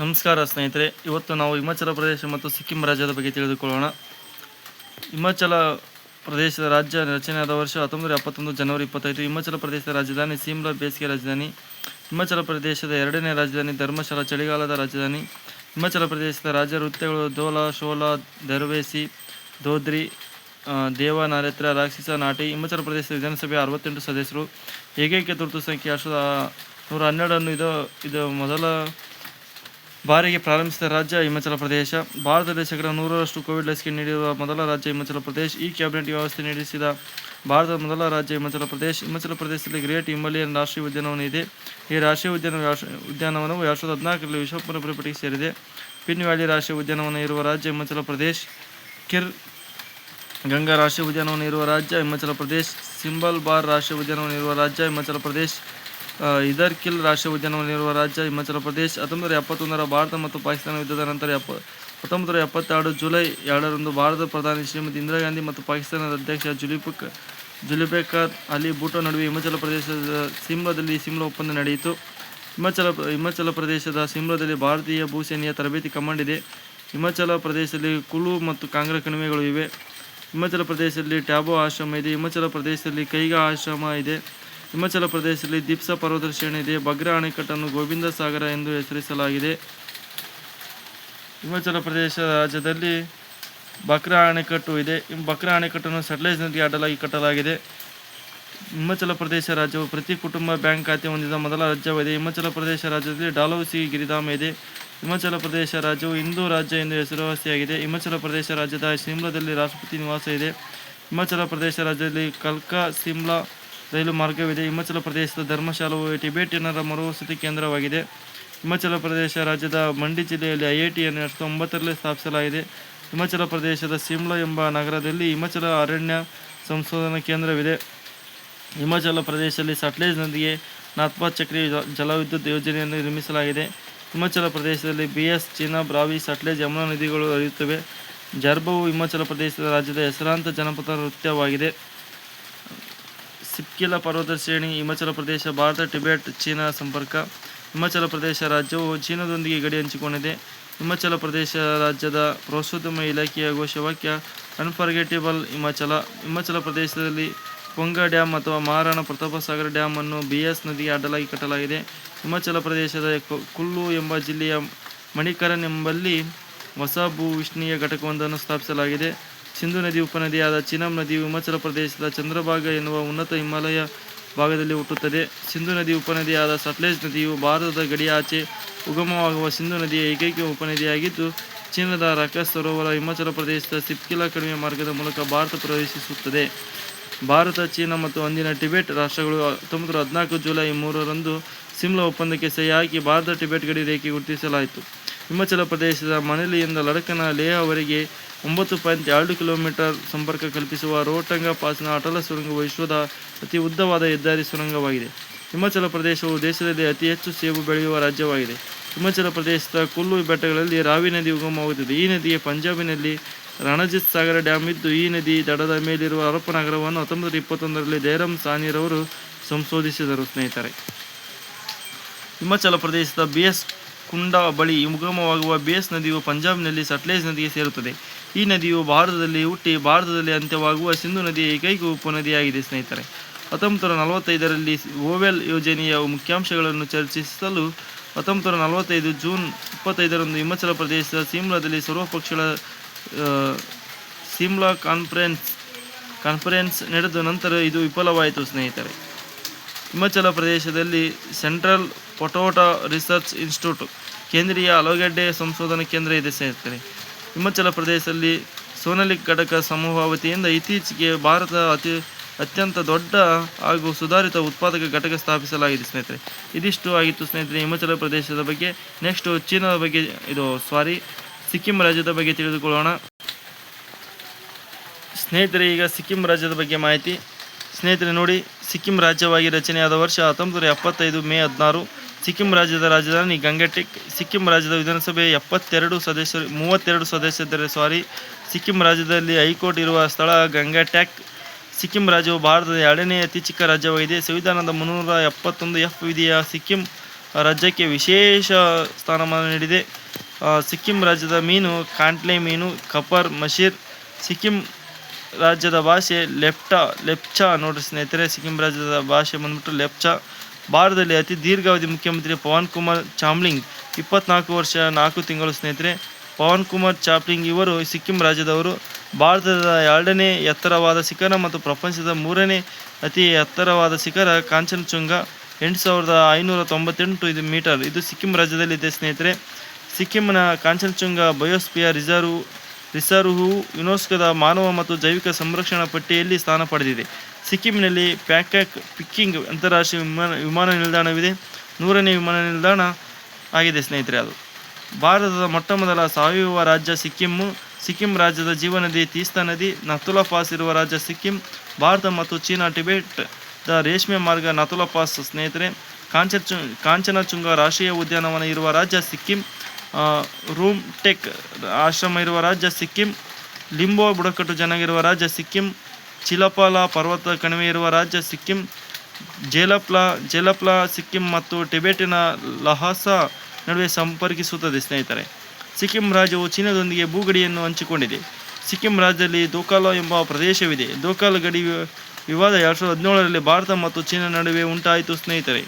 ನಮಸ್ಕಾರ ಸ್ನೇಹಿತರೆ. ಇವತ್ತು ನಾವು ಹಿಮಾಚಲ ಪ್ರದೇಶ ಮತ್ತು ಸಿಕ್ಕಿಂ ರಾಜ್ಯದ ಬಗ್ಗೆ ತಿಳಿದುಕೊಳ್ಳೋಣ. ಹಿಮಾಚಲ ಪ್ರದೇಶದ ರಾಜ್ಯ ರಚನೆಯಾದ ವರ್ಷ ಹತ್ತೊಂಬತ್ತು ಎಪ್ಪತ್ತೊಂದು ಜನವರಿ ಇಪ್ಪತ್ತೈದು. ಹಿಮಾಚಲ ಪ್ರದೇಶದ ರಾಜಧಾನಿ ಸಿಮ್ಲಾ ಬೇಸಿಗೆ ರಾಜಧಾನಿ. ಹಿಮಾಚಲ ಪ್ರದೇಶದ ಎರಡನೇ ರಾಜಧಾನಿ ಧರ್ಮಶಾಲಾ ಚಳಿಗಾಲದ ರಾಜಧಾನಿ. ಹಿಮಾಚಲ ಪ್ರದೇಶದ ರಾಜ್ಯ ನೃತ್ಯಗಳು ಧೋಲ, ಶೋಲಾ ದರ್ವೇಸಿ ದೋದ್ರಿ ದೇವ ನಾರೇತ್ರ ರಾಕ್ಷಸ, ನಾಟಿ. ಹಿಮಾಚಲ ಪ್ರದೇಶದ ವಿಧಾನಸಭೆ ಅರವತ್ತೆಂಟು ಸದಸ್ಯರು. ಏಕೈಕ ತುರ್ತು ಸಂಖ್ಯೆ ಅಷ್ಟು ನೂರ ಹನ್ನೆರಡನ್ನು ಇದು ಇದು ಮೊದಲ ಬಾರಿಗೆ ಪ್ರಾರಂಭಿಸಿದ ರಾಜ್ಯ ಹಿಮಾಚಲ ಪ್ರದೇಶ. ಭಾರತದಲ್ಲಿ ಶೇಕಡ ನೂರರಷ್ಟು ಕೋವಿಡ್ ಲಸಿಕೆ ನೀಡಿರುವ ಮೊದಲ ರಾಜ್ಯ ಹಿಮಾಚಲ ಪ್ರದೇಶ. ಈ ಕ್ಯಾಬಿನೆಟ್ ವ್ಯವಸ್ಥೆ ನಡೆಸಿದ ಭಾರತದ ಮೊದಲ ರಾಜ್ಯ ಹಿಮಾಚಲ ಪ್ರದೇಶ. ಹಿಮಾಚಲ ಪ್ರದೇಶದಲ್ಲಿ ಗ್ರೇಟ್ ಹಿಮಾಲಯನ್ ರಾಷ್ಟ್ರೀಯ ಉದ್ಯಾನವನ ಇದೆ. ಈ ರಾಷ್ಟ್ರೀಯ ಉದ್ಯಾನ ಉದ್ಯಾನವನವು ಎರಡು ಸಾವಿರದ ಹದಿನಾಲ್ಕರಲ್ಲಿ ವಿಶ್ವ ಪಟ್ಟಿಗೆ ಸೇರಿದೆ. ಪಿನ್ ವ್ಯಾಲಿ ರಾಷ್ಟ್ರೀಯ ಉದ್ಯಾನವನ ಇರುವ ರಾಜ್ಯ ಹಿಮಾಚಲ ಪ್ರದೇಶ. ಕಿರ್ ಗಂಗಾ ರಾಷ್ಟ್ರೀಯ ಉದ್ಯಾನವನ ಇರುವ ರಾಜ್ಯ ಹಿಮಾಚಲ ಪ್ರದೇಶ. ಸಿಂಬಲ್ ಬಾರ್ ರಾಷ್ಟ್ರೀಯ ಉದ್ಯಾನವನ ಇರುವ ರಾಜ್ಯ ಹಿಮಾಚಲ ಪ್ರದೇಶ. ಆ, ಇದರ್ಕಿಲ್ ರಾಷ್ಟ್ರೀಯ ಉದ್ಯಾನವನವಿರುವ ರಾಜ್ಯ ಹಿಮಾಚಲ ಪ್ರದೇಶ ಹತ್ತೊಂಬತ್ತು ಎಪ್ಪತ್ತೊಂದರ ಭಾರತ ಮತ್ತು ಪಾಕಿಸ್ತಾನ ಯುದ್ಧದ ನಂತರ ಎಪ್ಪ ಹತ್ತೊಂಬತ್ತು ಎಪ್ಪತ್ತೆರಡು ಜುಲೈ ಎರಡರಂದು ಭಾರತದ ಪ್ರಧಾನಿ ಶ್ರೀಮತಿ ಇಂದಿರಾ ಗಾಂಧಿ ಮತ್ತು ಪಾಕಿಸ್ತಾನದ ಅಧ್ಯಕ್ಷ ಜುಲಿಫಿಕ್ ಜುಲಿಬೇಕರ್ ಅಲಿ ಭೂಟೋ ನಡುವೆ ಹಿಮಾಚಲ ಪ್ರದೇಶದ ಸಿಮ್ಲಾದಲ್ಲಿ ಸಿಮ್ಲಾ ಒಪ್ಪಂದ ನಡೆಯಿತು. ಹಿಮಾಚಲ ಹಿಮಾಚಲ ಪ್ರದೇಶದ ಸಿಮ್ಲಾದಲ್ಲಿ ಭಾರತೀಯ ಭೂಸೇನೆಯ ತರಬೇತಿ ಕಮಾಂಡ್ ಇದೆ. ಹಿಮಾಚಲ ಪ್ರದೇಶದಲ್ಲಿ ಕುಲು ಮತ್ತು ಕಾಂಗ್ರಾ ಕಣಿವೆಗಳು ಇವೆ. ಹಿಮಾಚಲ ಪ್ರದೇಶದಲ್ಲಿ ಟ್ಯಾಬೋ ಆಶ್ರಮ ಇದೆ. ಹಿಮಾಚಲ ಪ್ರದೇಶದಲ್ಲಿ ಕೈಗಾ ಆಶ್ರಮ ಇದೆ. ಹಿಮಾಚಲ ಪ್ರದೇಶದಲ್ಲಿ ದೀಪ್ಸ ಪರ್ವತ ಶ್ರೇಣಿ ಇದೆ. ಬಗ್ರಾ ಅಣೆಕಟ್ಟನ್ನು ಗೋವಿಂದ ಸಾಗರ ಎಂದು ಹೆಸರಿಸಲಾಗಿದೆ. ಹಿಮಾಚಲ ಪ್ರದೇಶ ರಾಜ್ಯದಲ್ಲಿ ಬಕ್ರಾ ಅಣೆಕಟ್ಟು ಇದೆ. ಬಕ್ರಾ ಅಣೆಕಟ್ಟನ್ನು ಸಟ್ಲೇಜ್ ನದಿಗೆ ಅಡ್ಡಲಾಗಿ ಕಟ್ಟಲಾಗಿದೆ. ಹಿಮಾಚಲ ಪ್ರದೇಶ ರಾಜ್ಯವು ಪ್ರತಿ ಕುಟುಂಬ ಬ್ಯಾಂಕ್ ಖಾತೆ ಹೊಂದಿದ ಮೊದಲ ರಾಜ್ಯವಾಗಿದೆ. ಹಿಮಾಚಲ ಪ್ರದೇಶ ರಾಜ್ಯದಲ್ಲಿ ಡಾಲೌಸಿ ಗಿರಿಧಾಮ ಇದೆ. ಹಿಮಾಚಲ ಪ್ರದೇಶ ರಾಜ್ಯವು ಹಿಂದೂ ರಾಜ್ಯ ಎಂದು ಹೆಸರುವಾಸಿಯಾಗಿದೆ. ಹಿಮಾಚಲ ಪ್ರದೇಶ ರಾಜ್ಯದ ಶಿಮ್ಲಾದಲ್ಲಿ ರಾಷ್ಟ್ರಪತಿ ನಿವಾಸ ಇದೆ. ಹಿಮಾಚಲ ಪ್ರದೇಶ ರಾಜ್ಯದಲ್ಲಿ ಕಲ್ಕಾ, ಸಿಮ್ಲಾ ರೈಲು ಮಾರ್ಗವಿದೆ. ಹಿಮಾಚಲ ಪ್ರದೇಶದ ಧರ್ಮಶಾಲವು ಟಿಬೆಟಿಯನ್ನರ ಮರುವಸತಿ ಕೇಂದ್ರವಾಗಿದೆ. ಹಿಮಾಚಲ ಪ್ರದೇಶ ರಾಜ್ಯದ ಮಂಡಿ ಜಿಲ್ಲೆಯಲ್ಲಿ ಐ ಐ ಟಿಯನ್ನು ಎರಡು ಸಾವಿರದ ಒಂಬತ್ತರಲ್ಲಿ ಸ್ಥಾಪಿಸಲಾಗಿದೆ. ಹಿಮಾಚಲ ಪ್ರದೇಶದ ಸಿಮ್ಲಾ ಎಂಬ ನಗರದಲ್ಲಿ ಹಿಮಾಚಲ ಅರಣ್ಯ ಸಂಶೋಧನಾ ಕೇಂದ್ರವಿದೆ. ಹಿಮಾಚಲ ಪ್ರದೇಶದಲ್ಲಿ ಸಟ್ಲೇಜ್ ನದಿಗೆ ನಾತ್ಪಾ ಚಕ್ರಿ ಜಲವಿದ್ಯುತ್ ಯೋಜನೆಯನ್ನು ನಿರ್ಮಿಸಲಾಗಿದೆ. ಹಿಮಾಚಲ ಪ್ರದೇಶದಲ್ಲಿ ಬಿ ಎಸ್ ಚೀನಾ ಬ್ರಾವಿ ಸಟ್ಲೇಜ್ ಯಮುನಾ ನದಿಗಳು ಹರಿಯುತ್ತವೆ. ಜರ್ಬವು ಹಿಮಾಚಲ ಪ್ರದೇಶದ ರಾಜ್ಯದ ಹೆಸರಾಂತ ಜನಪದ ನೃತ್ಯವಾಗಿದೆ. ಸಿಪ್ಕಿಲ ಪರ್ವತ ಶ್ರೇಣಿ ಹಿಮಾಚಲ ಪ್ರದೇಶ, ಭಾರತ, ಟಿಬೆಟ್, ಚೀನಾ ಸಂಪರ್ಕ. ಹಿಮಾಚಲ ಪ್ರದೇಶ ರಾಜ್ಯವು ಚೀನಾದೊಂದಿಗೆ ಗಡಿ ಹಂಚಿಕೊಂಡಿದೆ. ಹಿಮಾಚಲ ಪ್ರದೇಶ ರಾಜ್ಯದ ಪ್ರವಾಸೋದ್ಯಮ ಇಲಾಖೆಯ ಘೋಷವಾಕ್ಯ, ಅನ್ಫರ್ಗೆಟೇಬಲ್ ಹಿಮಾಚಲ ಹಿಮಾಚಲ ಪ್ರದೇಶದಲ್ಲಿ ಪೊಂಗಾ ಡ್ಯಾಮ್ ಅಥವಾ ಮಹಾರಾಣಾ ಪ್ರತಾಪ ಸಾಗರ ಡ್ಯಾಮ್ ಅನ್ನು ಬಿ ಎಸ್ ನದಿಗೆ ಅಡ್ಡಲಾಗಿ ಕಟ್ಟಲಾಗಿದೆ. ಹಿಮಾಚಲ ಪ್ರದೇಶದ ಕುಲ್ಲು ಎಂಬ ಜಿಲ್ಲೆಯ ಮಣಿಕರನ್ ಎಂಬಲ್ಲಿ ಹೊಸ ಭೂ ವಿಷ್ಣೀಯ ಘಟಕವೊಂದನ್ನು ಸ್ಥಾಪಿಸಲಾಗಿದೆ. ಸಿಂಧು ನದಿ ಉಪನದಿಯಾದ ಚಿನಮ್ ನದಿಯು ಹಿಮಾಚಲ ಪ್ರದೇಶದ ಚಂದ್ರಭಾಗ ಎನ್ನುವ ಉನ್ನತ ಹಿಮಾಲಯ ಭಾಗದಲ್ಲಿ ಹುಟ್ಟುತ್ತದೆ. ಸಿಂಧು ನದಿ ಉಪನದಿಯಾದ ಸಟ್ಲೇಜ್ ನದಿಯು ಭಾರತದ ಗಡಿಯಾಚೆ ಉಗಮವಾಗುವ ಸಿಂಧು ನದಿಯ ಏಕೈಕ ಉಪನದಿಯಾಗಿದ್ದು, ಚೀನಾದ ರಕಸ್ ಸರೋವರ ಹಿಮಾಚಲ ಪ್ರದೇಶದ ಸಿಪ್ಕಿಲಾ ಕಣಿವೆ ಮಾರ್ಗದ ಮೂಲಕ ಭಾರತ ಪ್ರವೇಶಿಸುತ್ತದೆ. ಭಾರತ, ಚೀನಾ ಮತ್ತು ಅಂದಿನ ಟಿಬೆಟ್ ರಾಷ್ಟ್ರಗಳು ಹತ್ತೊಂಬತ್ತು ಹದಿನಾಲ್ಕು ಜುಲೈ ಮೂರರಂದು ಸಿಮ್ಲಾ ಒಪ್ಪಂದಕ್ಕೆ ಸಹಿ ಹಾಕಿ ಭಾರತ ಟಿಬೆಟ್ ಗಡಿ ರೇಖೆ ಗುರುತಿಸಲಾಯಿತು. ಹಿಮಾಚಲ ಪ್ರದೇಶದ ಮನೇಲಿಯಿಂದ ಲಡಕನ ಲೇಹವರೆಗೆ ಒಂಬತ್ತು ಪಾಯಿಂಟ್ ಎರಡು ಕಿಲೋಮೀಟರ್ ಸಂಪರ್ಕ ಕಲ್ಪಿಸುವ ರೋಟಂಗ ಪಾಸ್ನ ಅಟಲ ಸುರಂಗವು ವಿಶ್ವದ ಅತಿ ಉದ್ದವಾದ ಹೆದ್ದಾರಿ ಸುರಂಗವಾಗಿದೆ. ಹಿಮಾಚಲ ಪ್ರದೇಶವು ದೇಶದಲ್ಲಿ ಅತಿ ಹೆಚ್ಚು ಸೇಬು ಬೆಳೆಯುವ ರಾಜ್ಯವಾಗಿದೆ. ಹಿಮಾಚಲ ಪ್ರದೇಶದ ಕುಲ್ಲು ಬೆಟ್ಟಗಳಲ್ಲಿ ರಾವಿ ನದಿ ಉಗಮವಾಗುತ್ತದೆ. ಈ ನದಿಗೆ ಪಂಜಾಬಿನಲ್ಲಿ ರಣಜಿತ್ ಸಾಗರ ಡ್ಯಾಮ್ ಇದ್ದು, ಈ ನದಿ ದಡದ ಮೇಲಿರುವ ಹರಪ್ಪ ನಗರವನ್ನು ಹತ್ತೊಂಬತ್ತು ಇಪ್ಪತ್ತೊಂದರಲ್ಲಿ ಜಯರಾಮ್ ಸಾನಿರವರು ಸಂಶೋಧಿಸಿದರು, ಸ್ನೇಹಿತರೆ. ಹಿಮಾಚಲ ಪ್ರದೇಶದ ಬಿ ಕುಂಡ ಬಳಿ ಉಗಮವಾಗುವ ಬೇಸ್ ನದಿಯು ಪಂಜಾಬ್ನಲ್ಲಿ ಸಟ್ಲೇಜ್ ನದಿಗೆ ಸೇರುತ್ತದೆ. ಈ ನದಿಯು ಭಾರತದಲ್ಲಿ ಹುಟ್ಟಿ ಭಾರತದಲ್ಲಿ ಅಂತ್ಯವಾಗುವ ಸಿಂಧು ನದಿಯ ಏಕೈಕ ಉಪನದಿಯಾಗಿದೆ ಸ್ನೇಹಿತರೆ. ಹತ್ತೊಂಬತ್ತು ನೂರ ನಲವತ್ತೈದರಲ್ಲಿ ಓವೆಲ್ ಯೋಜನೆಯ ಮುಖ್ಯಾಂಶಗಳನ್ನು ಚರ್ಚಿಸಲು ಹತ್ತೊಂಬತ್ತು ನೂರ ನಲವತ್ತೈದು ಜೂನ್ ಇಪ್ಪತ್ತೈದರಂದು ಹಿಮಾಚಲ ಪ್ರದೇಶದ ಸಿಮ್ಲಾದಲ್ಲಿ ಸರ್ವಪಕ್ಷಗಳ ಸಿಮ್ಲಾ ಕಾನ್ಫರೆನ್ಸ್ ಕಾನ್ಫರೆನ್ಸ್ ನಡೆದ ನಂತರ ಇದು ವಿಫಲವಾಯಿತು, ಸ್ನೇಹಿತರೆ. ಹಿಮಾಚಲ ಪ್ರದೇಶದಲ್ಲಿ ಸೆಂಟ್ರಲ್ ಪೊಟೋಟಾ ರಿಸರ್ಚ್ ಇನ್ಸ್ಟಿಟ್ಯೂಟ್, ಕೇಂದ್ರೀಯ ಆಲೂಗಡ್ಡೆ ಸಂಶೋಧನಾ ಕೇಂದ್ರ ಇದೆ, ಸ್ನೇಹಿತರೆ. ಹಿಮಾಚಲ ಪ್ರದೇಶದಲ್ಲಿ ಸೋನಲಿಕ್ ಘಟಕ ಸಮೂಹ ವತಿಯಿಂದ ಇತ್ತೀಚೆಗೆ ಭಾರತ ಅತಿ ಅತ್ಯಂತ ದೊಡ್ಡ ಹಾಗೂ ಸುಧಾರಿತ ಉತ್ಪಾದಕ ಘಟಕ ಸ್ಥಾಪಿಸಲಾಗಿದೆ ಸ್ನೇಹಿತರೆ. ಇದಿಷ್ಟು ಆಗಿತ್ತು ಸ್ನೇಹಿತರೆ ಹಿಮಾಚಲ ಪ್ರದೇಶದ ಬಗ್ಗೆ. ನೆಕ್ಸ್ಟ್ ಚೀನಾದ ಬಗ್ಗೆ ಇದು ಸಾರಿ ಸಿಕ್ಕಿಂ ರಾಜ್ಯದ ಬಗ್ಗೆ ತಿಳಿದುಕೊಳ್ಳೋಣ. ಸ್ನೇಹಿತರೆ, ಈಗ ಸಿಕ್ಕಿಂ ರಾಜ್ಯದ ಬಗ್ಗೆ ಮಾಹಿತಿ. ಸ್ನೇಹಿತರೆ, ನೋಡಿ, ಸಿಕ್ಕಿಂ ರಾಜ್ಯವಾಗಿ ರಚನೆಯಾದ ವರ್ಷ ಹತ್ತೊಂಬತ್ತು ನೂರ ಎಪ್ಪತ್ತೈದು ಮೇ ಹದಿನಾರು. ಸಿಕ್ಕಿಂ ರಾಜ್ಯದ ರಾಜಧಾನಿ ಗಂಗಟಿಕ್, ಸಿಕ್ಕಿಂ ರಾಜ್ಯದ ವಿಧಾನಸಭೆ ಎಪ್ಪತ್ತೆರಡು ಸದಸ್ಯರು ಮೂವತ್ತೆರಡು ಸದಸ್ಯರಿದ್ದಾರೆ ಸಾರಿ. ಸಿಕ್ಕಿಂ ರಾಜ್ಯದಲ್ಲಿ ಹೈಕೋರ್ಟ್ ಇರುವ ಸ್ಥಳ ಗಂಗಟ್ಯಾಕ್ ಸಿಕ್ಕಿಂ ರಾಜ್ಯವು ಭಾರತದ ಎರಡನೇ ಅತಿ ಚಿಕ್ಕ ರಾಜ್ಯವಾಗಿದೆ. ಸಂವಿಧಾನದ ಮುನ್ನೂರ ಎಪ್ಪತ್ತೊಂದು ಎಫ್ ವಿಧಿಯ ಸಿಕ್ಕಿಂ ರಾಜ್ಯಕ್ಕೆ ವಿಶೇಷ ಸ್ಥಾನಮಾನ ನೀಡಿದೆ. ಸಿಕ್ಕಿಂ ರಾಜ್ಯದ ಮೀನು, ಕಾಂಟ್ಲೆ ಮೀನು ಕಪರ್ ಮಶೀರ್, ಸಿಕ್ಕಿಂ ರಾಜ್ಯದ ಭಾಷೆ ಲೆಪ್ಟಾ, ಲೆಪ್ಚಾ ನೋಡಿ ಸ್ನೇಹಿತರೆ. ಸಿಕ್ಕಿಂ ರಾಜ್ಯದ ಭಾಷೆ ಬಂದ್ಬಿಟ್ಟು ಲೆಪ್ಚಾ. ಭಾರತದಲ್ಲಿ ಅತಿ ದೀರ್ಘಾವಧಿ ಮುಖ್ಯಮಂತ್ರಿ ಪವನ್ ಕುಮಾರ್ ಚಾಮ್ಲಿಂಗ್ ಇಪ್ಪತ್ನಾಲ್ಕು ವರ್ಷ, ನಾಲ್ಕು ತಿಂಗಳು ಸ್ನೇಹಿತರೆ. ಪವನ್ ಕುಮಾರ್ ಚಾಪ್ಲಿಂಗ್ ಇವರು ಸಿಕ್ಕಿಂ ರಾಜ್ಯದವರು. ಭಾರತದ ಎರಡನೇ ಎತ್ತರವಾದ ಶಿಖರ ಮತ್ತು ಪ್ರಪಂಚದ ಮೂರನೇ ಅತಿ ಎತ್ತರವಾದ ಶಿಖರ ಕಾಂಚನಚುಂಗ, ಎಂಟು ಸಾವಿರದ ಐನೂರ ತೊಂಬತ್ತೆಂಟು ಇದು ಮೀಟರ್. ಇದು ಸಿಕ್ಕಿಂ ರಾಜ್ಯದಲ್ಲಿದೆ ಸ್ನೇಹಿತರೆ. ಸಿಕ್ಕಿಂನ ಕಾಂಚನಚುಂಗ ಬಯೋಸ್ಪಿಯರ್ ರಿಸರ್ವ್ ರಿಸರ್ವ್, ಯುನೆಸ್ಕೋದ ಮಾನವ ಮತ್ತು ಜೈವಿಕ ಸಂರಕ್ಷಣಾ ಪಟ್ಟಿಯಲ್ಲಿ ಸ್ಥಾನ ಪಡೆದಿದೆ. ಸಿಕ್ಕಿಂನಲ್ಲಿ ಪ್ಯಾಕ್ಯಾಕ್ ಪಿಕ್ಕಿಂಗ್ ಅಂತಾರಾಷ್ಟ್ರೀಯ ವಿಮಾನ ವಿಮಾನ ನಿಲ್ದಾಣವಿದೆ. ನೂರನೇ ವಿಮಾನ ನಿಲ್ದಾಣ ಆಗಿದೆ ಸ್ನೇಹಿತರೆ ಅದು. ಭಾರತದ ಮೊಟ್ಟ ಮೊದಲ ಸಾವಯವ ರಾಜ್ಯ ಸಿಕ್ಕಿಮ್ಮು ಸಿಕ್ಕಿಂ ರಾಜ್ಯದ ಜೀವನದಿ, ತೀಸ್ತಾ ನದಿ ನಥುಲಾ ಪಾಸ್ ಇರುವ ರಾಜ್ಯ ಸಿಕ್ಕಿಂ, ಭಾರತ ಮತ್ತು ಚೀನಾ ಟಿಬೆಟ್ ದ ರೇಷ್ಮೆ ಮಾರ್ಗ ನಥುಲಾ ಪಾಸ್ ಸ್ನೇಹಿತರೆ. ಕಾಂಚ ಕಾಂಚನಚುಂಗ ರಾಷ್ಟ್ರೀಯ ಉದ್ಯಾನವನ ಇರುವ ರಾಜ್ಯ ಸಿಕ್ಕಿಂ ರೂಮ್ ಟೆಕ್ ಆಶ್ರಮ ಇರುವ ರಾಜ್ಯ ಸಿಕ್ಕಿಂ, ಲಿಂಬೋ ಬುಡಕಟ್ಟು ಜನಗಿರುವ ರಾಜ್ಯ ಸಿಕ್ಕಿಂ ಚಿಲಪಾಲ ಪರ್ವತ ಕಣಿವೆ ಇರುವ ರಾಜ್ಯ ಸಿಕ್ಕಿಂ, ಜೇಲಪ್ಲ ಜೇಲಪ್ಲ ಸಿಕ್ಕಿಂ ಮತ್ತು ಟಿಬೆಟಿನ ಲಹಾಸ ನಡುವೆ ಸಂಪರ್ಕಿಸುತ್ತದೆ, ಸ್ನೇಹಿತರೆ. ಸಿಕ್ಕಿಂ ರಾಜ್ಯವು ಚೀನಾದೊಂದಿಗೆ ಭೂಗಡಿಯನ್ನು ಹಂಚಿಕೊಂಡಿದೆ. ಸಿಕ್ಕಿಂ ರಾಜ್ಯದಲ್ಲಿ ದೋಕಾಲ ಎಂಬ ಪ್ರದೇಶವಿದೆ. ದೋಕಾಲ ಗಡಿ ವಿವಾದ ಎರಡು ಸಾವಿರದ ಹದಿನೇಳರಲ್ಲಿ ಭಾರತ ಮತ್ತು ಚೀನಾ ನಡುವೆ ಉಂಟಾಯಿತು, ಸ್ನೇಹಿತರೆ.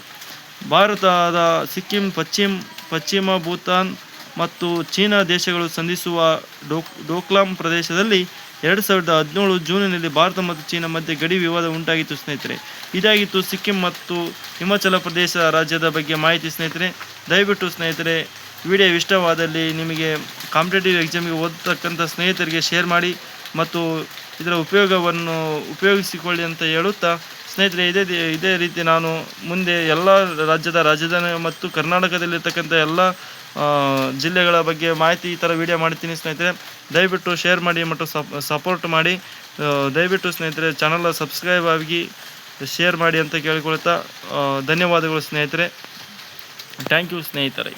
ಭಾರತದ ಸಿಕ್ಕಿಂ ಪಶ್ಚಿಮ ಪಶ್ಚಿಮ ಭೂತಾನ್ ಮತ್ತು ಚೀನಾ ದೇಶಗಳು ಸಂಧಿಸುವ ಡೋಕ್, ಡೋಕ್ಲಾಂ ಪ್ರದೇಶದಲ್ಲಿ ಎರಡು ಸಾವಿರದ ಹದಿನೇಳು ಜೂನಿನಲ್ಲಿ ಭಾರತ ಮತ್ತು ಚೀನಾ ಮಧ್ಯೆ ಗಡಿ ವಿವಾದ ಉಂಟಾಗಿತ್ತು, ಸ್ನೇಹಿತರೆ. ಇದಾಗಿತ್ತು ಸಿಕ್ಕಿಂ ಮತ್ತು ಹಿಮಾಚಲ ಪ್ರದೇಶ ರಾಜ್ಯದ ಬಗ್ಗೆ ಮಾಹಿತಿ, ಸ್ನೇಹಿತರೆ. ದಯವಿಟ್ಟು, ಸ್ನೇಹಿತರೆ, ವಿಡಿಯೋ ಇಷ್ಟವಾದಲ್ಲಿ ನಿಮಗೆ ಕಾಂಪಿಟೇಟಿವ್ ಎಕ್ಸಾಮಿಗೆ ಓದ್ತಕ್ಕಂಥ ಸ್ನೇಹಿತರಿಗೆ ಶೇರ್ ಮಾಡಿ ಮತ್ತು ಇದರ ಉಪಯೋಗವನ್ನು ಉಪಯೋಗಿಸಿಕೊಳ್ಳಿ ಅಂತ ಹೇಳುತ್ತಾ, ಸ್ನೇಹಿತರೆ, ಇದೇ ಇದೇ ರೀತಿ ನಾನು ಮುಂದೆ ಎಲ್ಲ ರಾಜ್ಯದ ರಾಜಧಾನಿ ಮತ್ತು ಕರ್ನಾಟಕದಲ್ಲಿರ್ತಕ್ಕಂಥ ಎಲ್ಲ ಜಿಲ್ಲೆಗಳ ಬಗ್ಗೆ ಮಾಹಿತಿ ಈ ಥರ ವಿಡಿಯೋ ಮಾಡ್ತೀನಿ ಸ್ನೇಹಿತರೆ. ದಯವಿಟ್ಟು ಶೇರ್ ಮಾಡಿ ಮತ್ತು ಸಪೋರ್ಟ್ ಮಾಡಿ. ದಯವಿಟ್ಟು ಸ್ನೇಹಿತರೆ ಚಾನಲ್ನ ಸಬ್ಸ್ಕ್ರೈಬ್ ಆಗಿ ಶೇರ್ ಮಾಡಿ ಅಂತ ಕೇಳಿಕೊಳ್ತಾ ಧನ್ಯವಾದಗಳು ಸ್ನೇಹಿತರೆ. ಥ್ಯಾಂಕ್ ಯು ಸ್ನೇಹಿತರೆ.